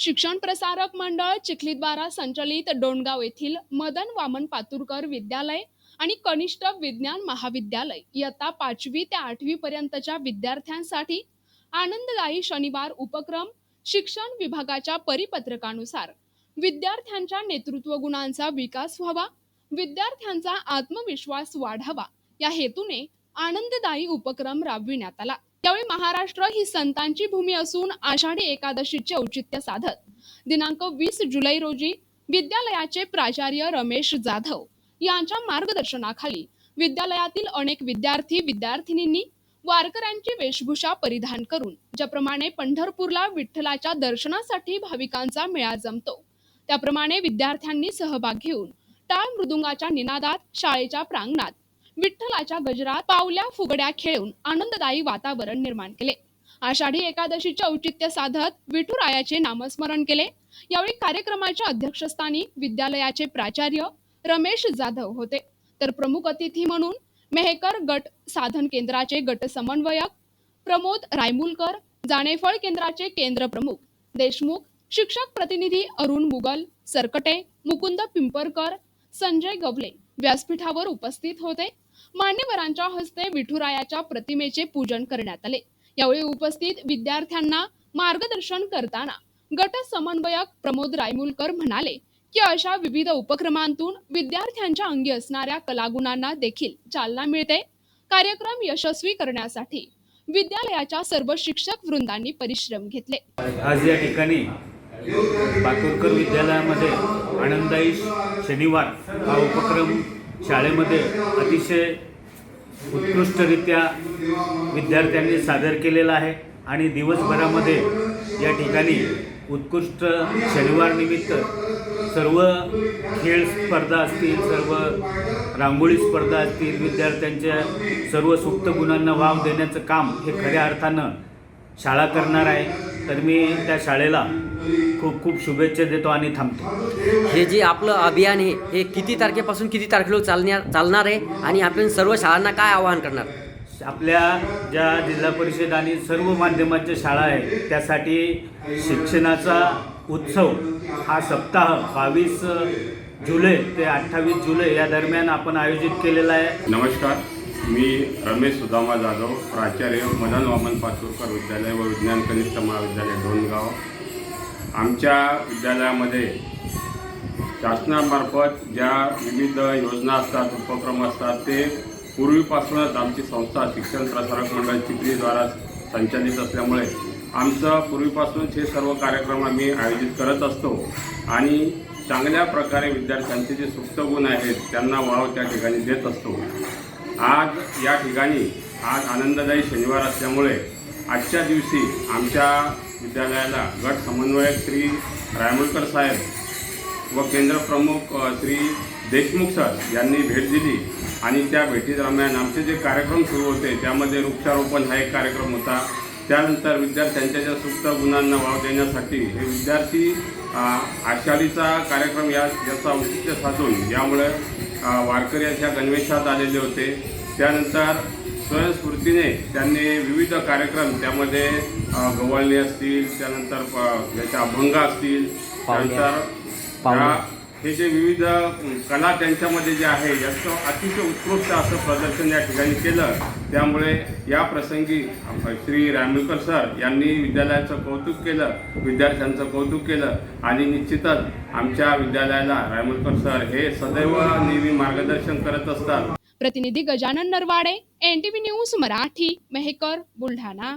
शिक्षण प्रसारक मंडळ चिखलीद्वारा संचलित डोणगाव येथील मदन वामन पातुरकर विद्यालय आणि कनिष्ठ विज्ञान महाविद्यालय. इयत्ता पाचवी ते आठवी पर्यंतच्या विद्यार्थ्यांसाठी आनंददायी शनिवार उपक्रम शिक्षण विभागाच्या परिपत्रकानुसार. विद्यार्थ्यांच्या नेतृत्व गुणांचा विकास व्हावा. विद्यार्थ्यांचा आत्मविश्वास वाढावा. या हेतूने आनंददायी उपक्रम राबविण्यात आला. त्यावेळी महाराष्ट्र ही संतांची भूमी असून आषाढी एकादशीचे औचित्य साधत. दिनांक वीस जुलै रोजी विद्यालयाचे प्राचार्य रमेश जाधव यांच्या मार्गदर्शनाखाली विद्यालयातील अनेक विद्यार्थी विद्यार्थिनींनी वारकऱ्यांची वेशभूषा परिधान करून ज्याप्रमाणे पंढरपूरला विठ्ठलाच्या दर्शनासाठी भाविकांचा मेळा जमतो त्याप्रमाणे विद्यार्थ्यांनी सहभाग घेऊन टाळ मृदुंगाच्या निनादात शाळेच्या प्रांगणात विठ्ठलाच्या गजरात पावल्या फुगड्या खेळून आनंददायी वातावरण निर्माण केले. आषाढी एकादशीचे औचित्य साधत विठुरायाचे नामस्मरण केले. यावेळी कार्यक्रमाच्या अध्यक्षस्थानी विद्यालयाचे प्राचार्य रमेश जाधव होते. तर प्रमुख अतिथी म्हणून मेहकर गट साधन केंद्राचे गट समन्वयक प्रमोद रायमुलकर जाणेफळ केंद्राचे केंद्र प्रमुख देशमुख शिक्षक प्रतिनिधी अरुण मुगल सरकटे मुकुंद पिंपरकर संजय गवले व्यासपीठावर उपस्थित होते. मान्यवरांच्या हस्ते विठुरायाच्या प्रतिमेचे पूजन करण्यात आले. यावेळी उपस्थित विद्यार्थ्यांना मार्गदर्शन करताना गट समन्वयक प्रमोद रायमुलकर म्हणाले की अशा विविध उपक्रमांतून विद्यार्थ्यांच्या अंगी असणाऱ्या कलागुणांना देखील चालना मिळते. कार्यक्रम यशस्वी करण्यासाठी विद्यालयाच्या सर्व शिक्षक वृंदांनी परिश्रम घेतले. आज या ठिकाणी विद्यालयामध्ये आनंददायी शनिवार हा उपक्रम शाळेमध्ये अतिशय उत्कृष्टरित्या विद्यार्थ्यांनी सादर केलेला आहे आणि दिवसभरामध्ये या ठिकाणी उत्कृष्ट शनिवार निमित्त सर्व खेळ स्पर्धा असतील सर्व रांगोळी स्पर्धा असतील विद्यार्थ्यांच्या सर्व सुप्त गुणांना वाव देण्याचं काम हे खऱ्या अर्थानं शाळा करणार आहे. तर मी त्या शाळेला खूप खूप शुभेच्छा देतो आणि थांबतो. हे जे आपलं अभियान आहे हे किती तारखेपासून किती तारखेला चालणार चालणार आहे आणि आपण सर्व शाळांना काय आवाहन करणार? आपल्या ज्या जिल्हा परिषद आणि सर्व माध्यमांच्या शाळा आहेत त्यासाठी शिक्षणाचा उत्सव हा सप्ताह बावीस जुलै ते अठ्ठावीस जुलै या दरम्यान आपण आयोजित केलेला आहे. नमस्कार. मी रमेश सुदामा जाधव प्राचार्य मदन वामन पाचूरकर विद्यालय व विज्ञान कनिष्ठ महाविद्यालय डोणगाव आमच्या विद्यालयामध्ये शासनामार्फत ज्या विविध योजना असतात उपक्रम असतात ते पूर्वीपासूनच आमची संस्था शिक्षण प्रसारक मंडळ चिखलीद्वारा संचालित असल्यामुळे आमचं पूर्वीपासूनच हे सर्व कार्यक्रम आम्ही आयोजित करत असतो. आणि चांगल्या प्रकारे विद्यार्थ्यांचे जे सुप्त गुण आहेत त्यांना वाव त्या ठिकाणी देत असतो. आज या ठिकाणी आज आनंददायी शनिवार असल्यामुळे आजच्या दिवशी आमच्या विद्यालयाला गट समन्वयक श्री रायमुलकर साहेब व केंद्रप्रमुख श्री देशमुख सर यांनी भेट दिली. आणि त्या भेटीदरम्यान आमचे जे कार्यक्रम सुरू होते त्यामध्ये वृक्षारोपण हा एक कार्यक्रम होता. त्यानंतर विद्यार्थ्यांच्या ज्या सुप्त गुणांना वाव देण्यासाठी हे विद्यार्थी आषाढीचा कार्यक्रम या याचा औचित्य साधून यामुळे अ, वारकरी यांच्या गणवेशात आलेले होते. त्यानंतर स्वयंस्फूर्तीने त्यांनी विविध कार्यक्रम त्यामध्ये गव्हाळणी असतील त्यानंतर याच्या अभंग असतील त्यानंतर हे जे विविध कला त्यांच्यामध्ये जे आहे याचं अतिशय उत्कृष्ट असं प्रदर्शन या ठिकाणी केलं. त्यामुळे या प्रसंगी श्री रायमुलकर सर यांनी विद्यालयाचं कौतुक केलं विद्यार्थ्यांचं कौतुक केलं. आणि निश्चितच आमच्या विद्यालयाला रायमुलकर सर हे सदैव नेहमी मार्गदर्शन करत असतात. प्रतिनिधी गजानन नरवाडे एन न्यूज मराठी मेहकर बुलढाणा.